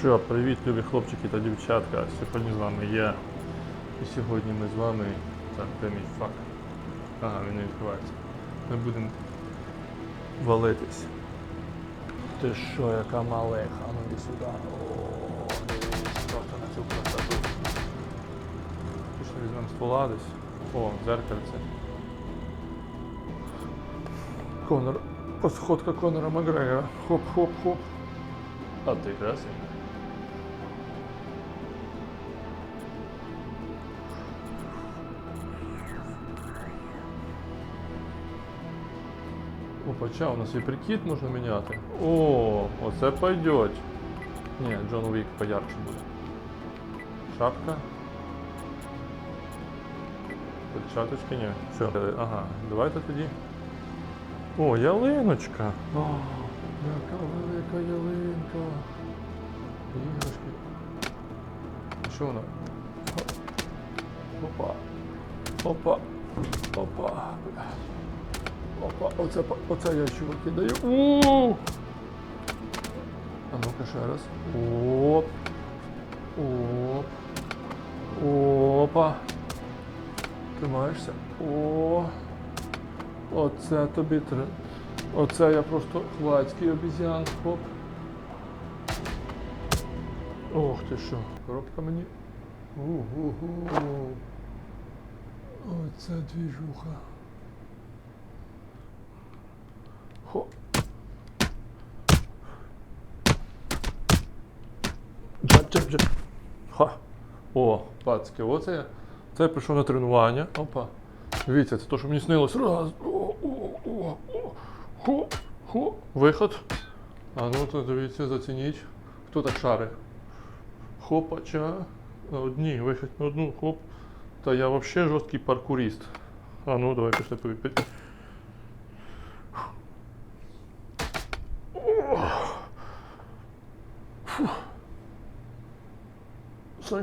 Що, привіт, любі хлопчики та дівчатка. Сьогодні з вами я. І сьогодні ми з вами. Так, де мій фак? Ага, він не відкривається. Ми будемо валитись. Ти що, яка малеха? Ну іди сюди. О, дивись просто на цю красоту. Пішли візьмемо ствола десь. О, дзеркальце. Конор. Посходка Конора Макгрегора. Хоп-хоп-хоп. А ти красивий. Опа, у нас і прикид можна міняти. О, оце пойдет. Ні, Джон Уік поярче буде. Шапка. Перчаточки, ні. Все. Ага, давайте тоді. О, ялиночка. О, яка велика ялинка. Іграшки. Що вона? Опа. Опа. Опа. Опа, оце, оце я чуваки даю. У! А ну-ка ще раз. Оп. Оп. Опа. Тримаєшся. О. Оце тобі треба. Оце я просто хвацький обізян. Хоп. Ох ти що. Коробка мені. Угу. Оце двіжуха. Хо. Джаб-джаб-джаб. Ха. О, пацки, оце. Це я прийшов на тренування. Опа. Дивіться, це то, що мені снилось. Раз. О, о, о, о. Хо, хо. Виход. А ну то дивіться, зацініть. Хто так шарить? Хопача. На одній, вихід на одну, хоп. Та я взагалі жорсткий паркурист. А ну, давай пішли повіпити.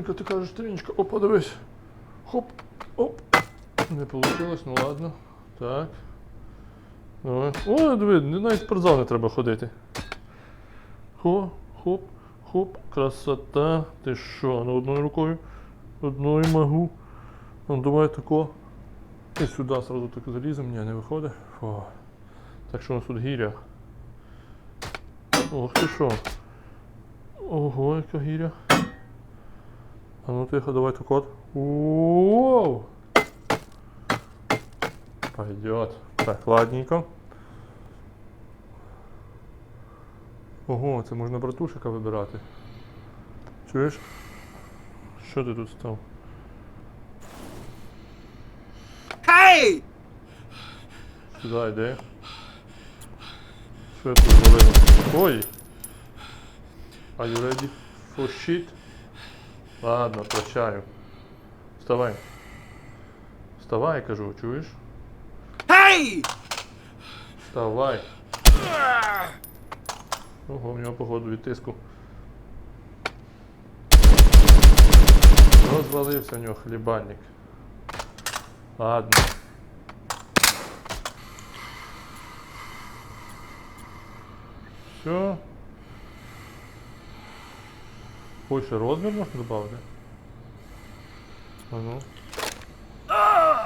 Санька, ти кажеш трінічка. О, подивись. Хоп. Оп. Не вийшло, ну ладно. Так. Давай. О, диви, навіть спортзал не треба ходити. Хо, хоп, хоп, красота. Ти що, ну одною рукою? Одною могу. Ну давай тако. І сюди сразу так залізем. Ні, не виходить. Фу. Так що у нас тут гіря. Ох ти що. Ого, яка гіря. А ну тихо, давай так от. Воу! Пойдет. Так, ладненько. Ого, це можна братушика вибирати. Чуєш? Що ти тут став? Hey! Сюди йди. Що я тут звалив? Ой! Are you ready for shit? Ладно, прощаю. Вставай. Вставай, кажу, чуєш? Hey! Вставай. Ого, в нього походу від тиску. Розвалився в нього хлібальник. Ладно. Все. Хочеш розмір можна додати? А ну.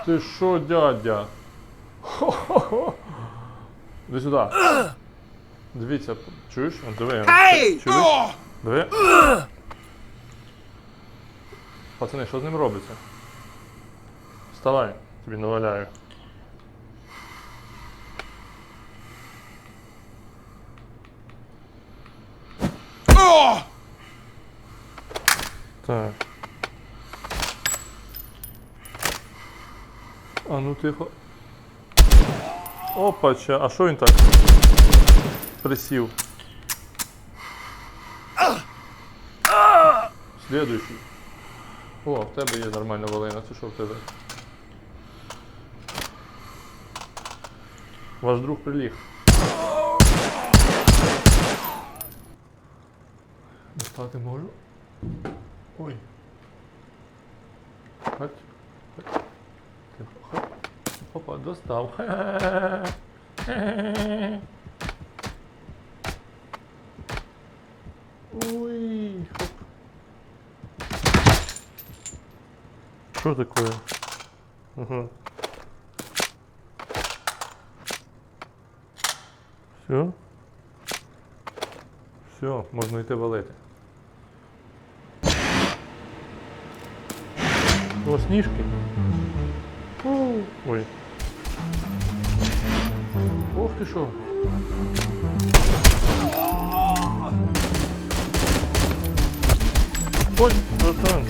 Ти що, дядя? Хо-хо-хо. Іди сюди. Дивіться, чуєш? Он диви. Чуєш? Диви. Пацани, що з ним робиться? Вставай, тобі наваляю. Oh! Так. А ну тихо. Опача, а що він так? Присів. Слідуючий. О, в тебе є нормальна волина, це що в тебе? Ваш друг приліг. Достати можу? Ой. Хоть. Хоп. Опа, достав. Ой, хоп. Что такое? Ага. Все? Все, можна йти валити. О, сніжки. Ой. Ох ти що. Ой, братан.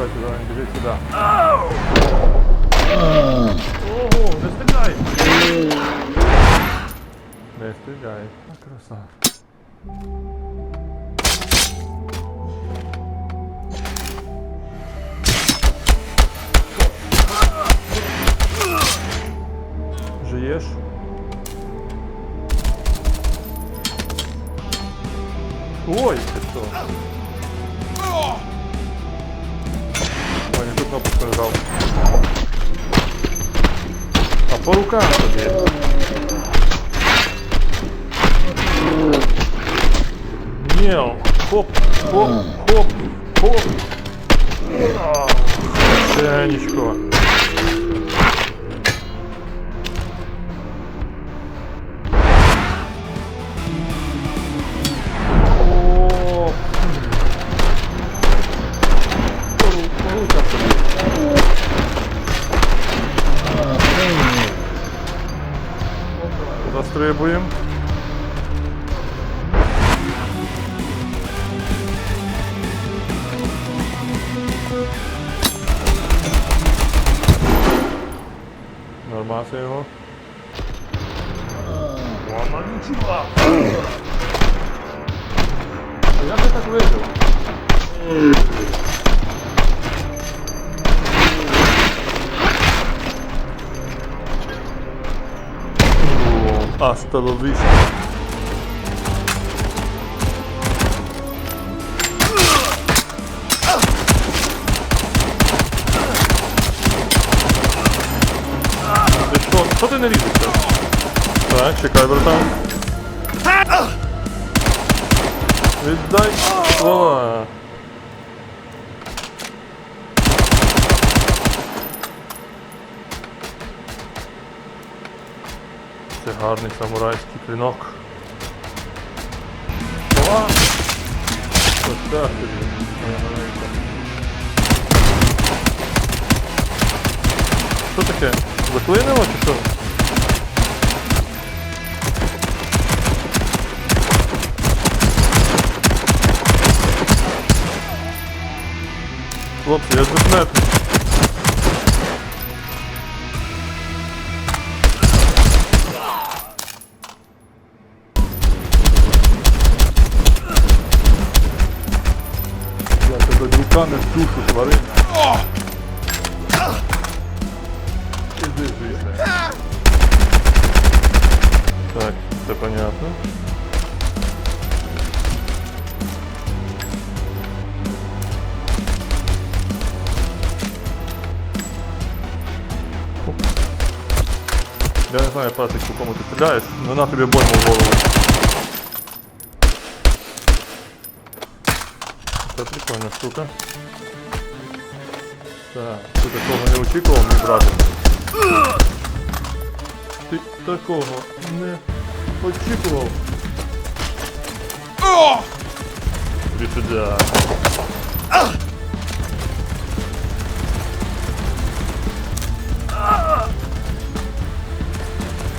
Кстати, давай, біжи сюди. Ого, не стріляй! Не стріляй. А, краса. Жиєш? Ой, ти що? Кнопку нажав. А по рукам тобі. Мяу. Хоп, хоп, хоп, хоп. Женечко. Hasta la vista. Ти що? Що ти не різешся? Так, чекай, братан. Віддай слова. Гарний самурайський клинок. Слова. Ось так. Що таке? Заклинило чи що? Хлопці, я безметний. тебе руками в душу тварин. Іди звідси. Так, все понятно. Я не знаю, Патрик, по кому ти стріляєш, але на тобі больно в голову. Це прикольна штука. Так, ти такого не очікував, мій брат. Ти такого не очікував. Іди сюди.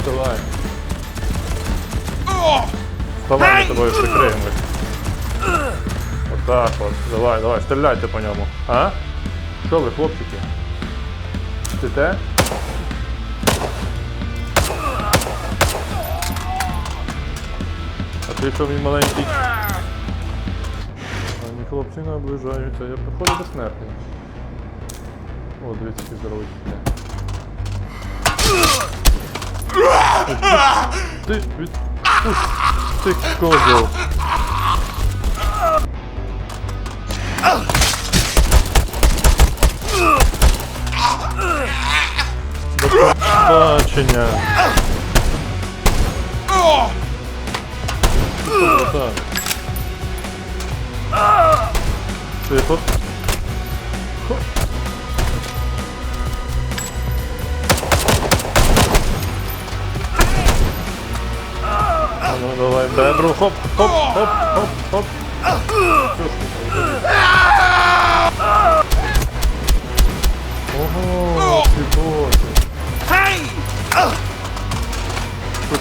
Давай. Давай ми тобою прикриємо. Так от, давай, давай, стріляйте по ньому. А? Що ви, хлопчики? Сидите? А ти що він маленький? Мені хлопці наближаються, я приходжу до смерти. О, дивіться, який здоровий Ти від... Ти козел. Тихо. Хоп. А Ну, давай, бебру, хоп, хоп, хоп, хоп, хоп. Ти? Ого, ти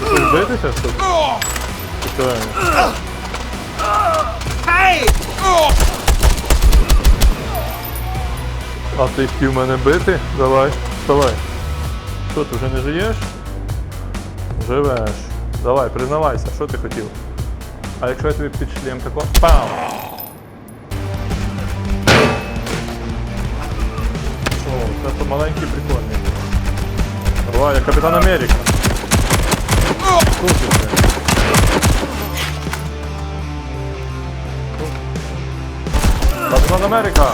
Що, ти хочеш битися? Що? ти? Чекаємо. Hey! А ти хотів мене бити? Давай, вставай. Що, ти вже не живеш? Живеш. Давай, признавайся, що ти хотів? А якщо я тобі під шлем тако. Пам! О, це то маленький прикольний. Давай, я Капітан Америка. Крутиться. Капітан Америка!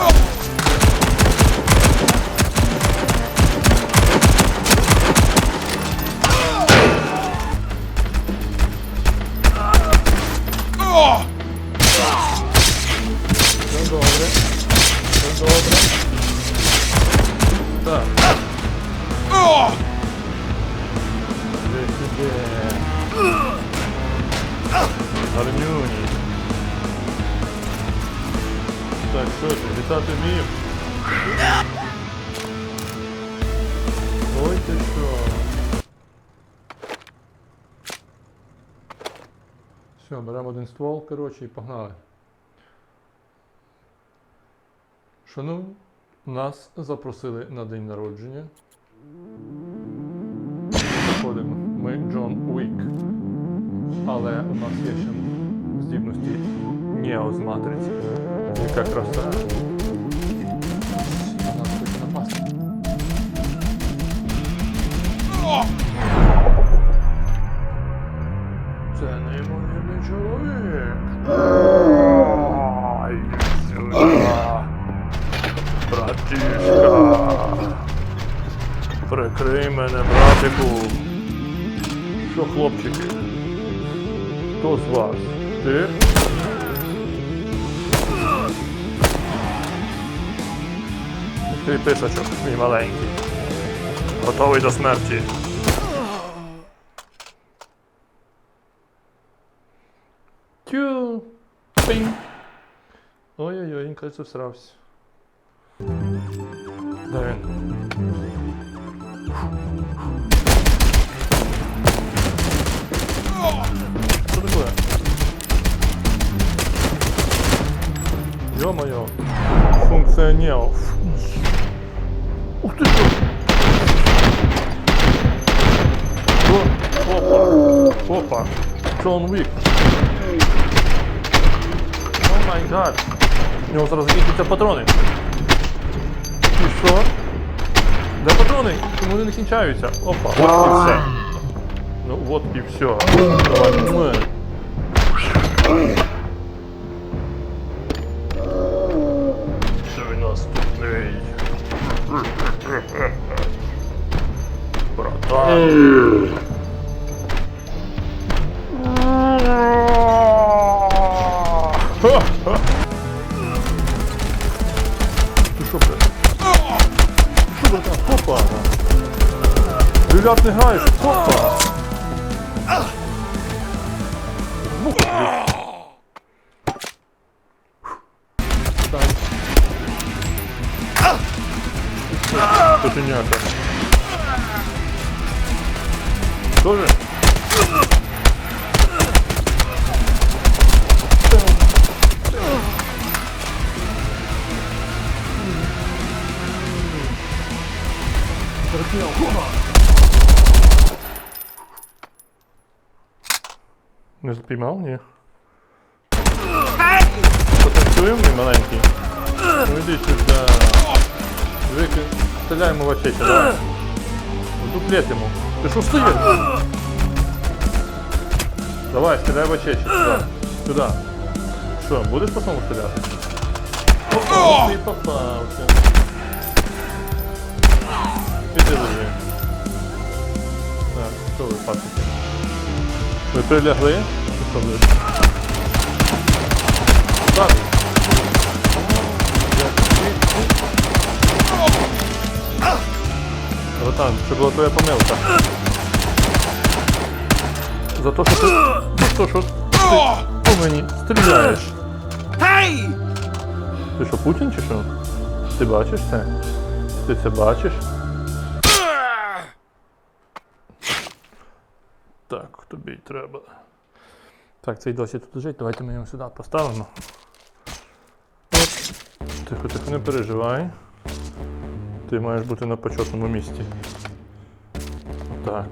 Ствол, коротше, і погнали. Шану, нас запросили на день народження. Заходимо. Ми Джон Уік. Але у нас є ще здібності Нео з матриці. Яка краса. Прикрий мене, братику. Що, хлопчики? Хто з вас? Ти? Ти писачок, мій маленький. Готовий до смерті. Тю. Пинь. Ой-ой-ой, він кажеться всрався. Де він? такое? Ё-моё. Функционел. Ух ты что! О, Опа. Опа. Джон Уик. О май гад. У нього зараз закінчуються патрони. І що? Де патрони? Чому вони не кінчаються? Опа, от і все. Ну вот и все. Давай Мы. Ты наступний. Братан. Котеняка. Тоже? Не спіймав, ні? Потанцюємо, мій маленький. Ну іди сюди. Двики, стріляємо в очечі, давай. В дуплет йому. Ти що стоїш? Давай, стріляй в очечі. Сюди. Сюди. Що, будеш по самому стріляти? О, ти попався. Іди лежи. Так, що ви пасите? Ви прилягли? Чи що Братан, це була твоя помилка. За те, що ти. За те, що ти по мені стріляєш. Ти що, Путін чи що? Ти бачиш це? Ти це бачиш? Так, тобі й треба. Так, цей досі тут лежить, давайте ми його сюди поставимо. Тихо, тихо, не переживай. Ти маєш бути на почетному місці. Так.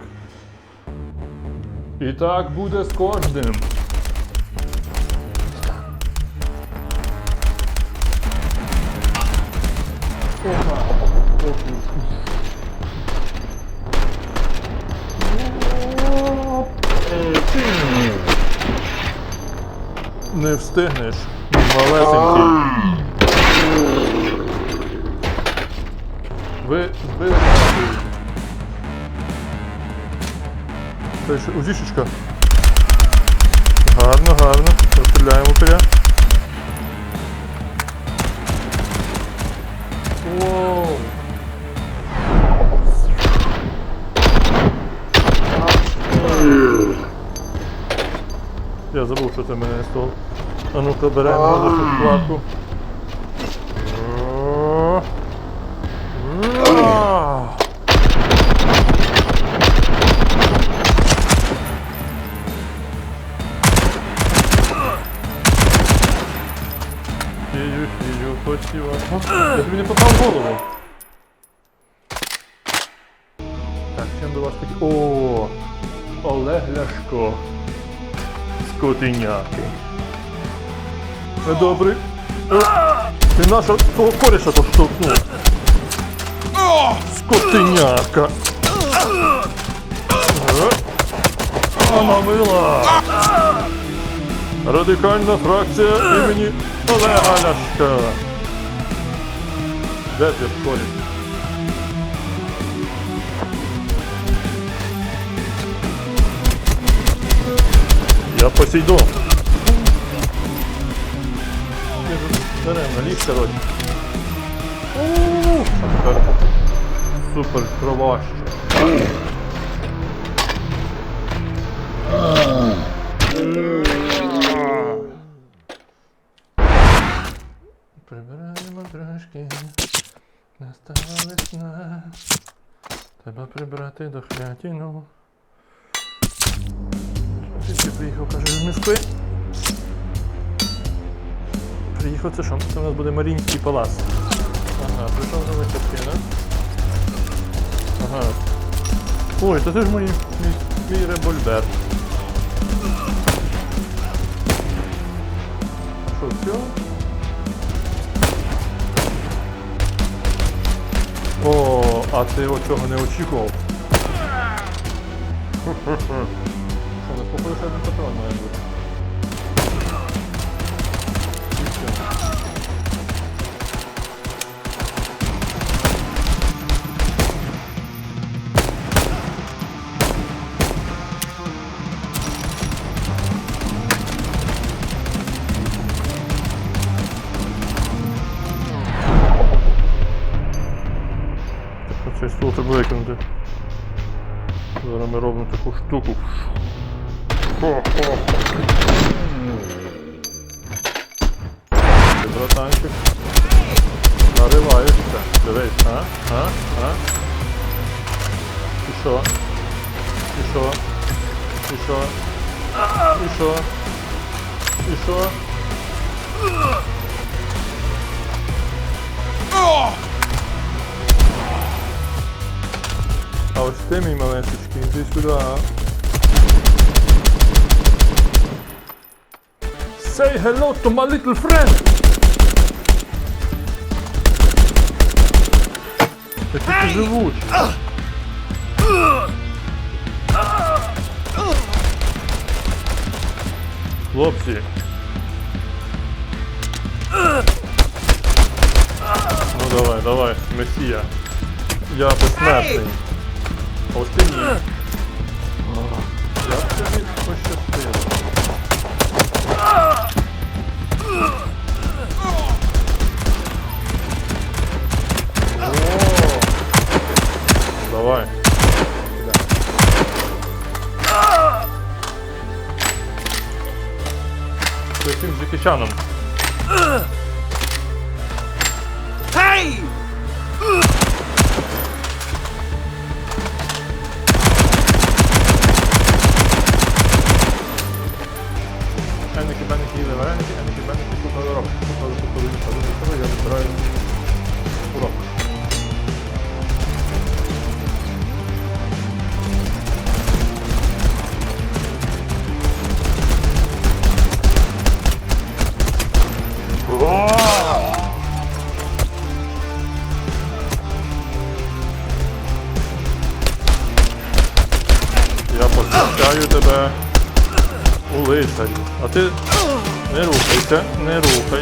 І так буде з кожним. Не встигнеш, малесенький. Це ще узішечка. Гарно, гарно. Розстріляємо пиля. Воу. Я забув, що це мене стол. А ну-ка беремо за цю посіва. Я тобі не в голову. Так, чим до вас такі. О! Олег Ляшко. Скотиняки. Недобрий. Е, Ти наша того коріша то штовхнув. Скотиняка. Е, Вона мила. Радикальна фракція імені Олега Ляшка. Де ти? Я посейду. Беремо, ліг, коротше. Супер кроваще. Прибираємо Треба прибрати до хлятіну. Ти приїхав, каже, з Москви. Приїхав це що? Це у нас буде Марінський палац. Ага, прийшов нова частина. Ага. Ой, то це ж мій, мій, мій револьвер. Що, все? О, а ти оцього не очікував. Що, не один патрон має бути. Викинути. Зараз ми робимо таку штуку. Хо-хо. Братанчик. Нариваєшся. Дивись, а? А? А? І що? І що? І що? І що? І що? А ось ти, мій малесечкий, іди сюди. Say hello to my little friend! Які ти живучі. Хлопці. Ну давай, давай, месія. Я безсмертний. А ось ти ні. Як тобі пощастило? О! Давай. З яким Джекі Чаном. Hey!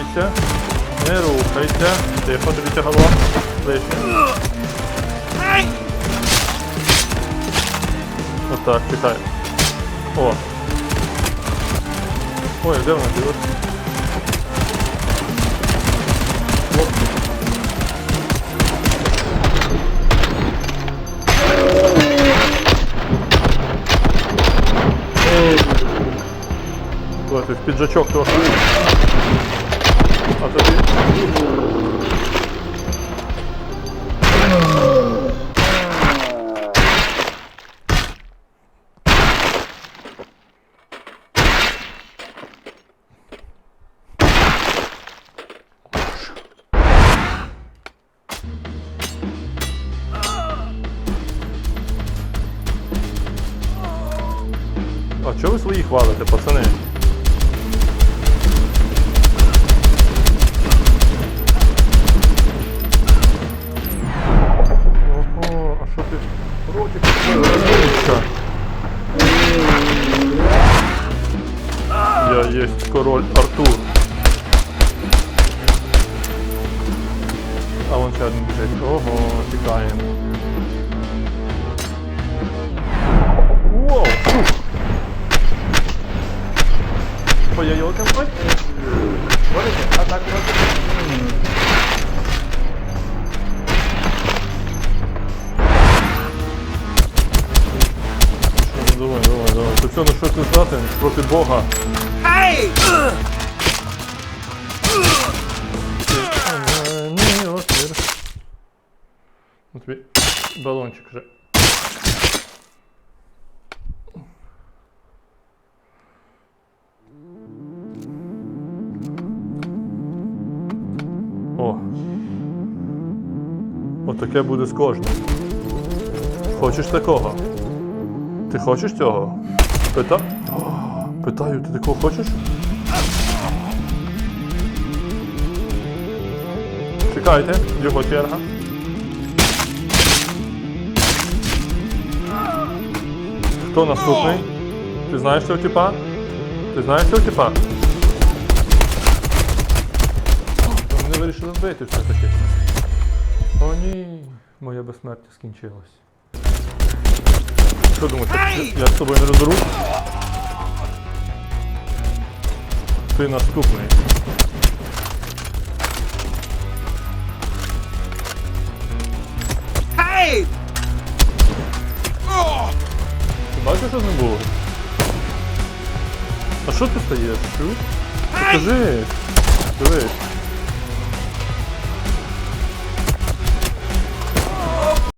Рухайся, не рухайся. Тихо, тягло. Лишнє. Hey! Отак, чекай. О. Ой, де вона в піджачок трохи. Тобі. А чого ви свої хвалите, пацани? Король Артур. А вон ще один біжить. Ого, тікаємо. Воу! фух. Ой, я йолкам, ой. Бачите? А так Що, ну давай, давай, давай. Ти що, ну ти здатен проти Бога? Ні. Ну тобі балончик вже. О. Отаке буде з кожним. Хочеш такого? Ти хочеш цього? Пита... Питаю, ти такого хочеш? Чекайте, його черга. Хто наступний? Ти знаєш цього типа? Ти знаєш цього типа? Мене вирішили вбити все-таки. О ні, моє безсмертя скінчилось. Що думаєш, я, з тобою не розору? Ти наступний. Хей! Ти бачиш, що з ним було? А що ти стаєш? Покажи! Дивись.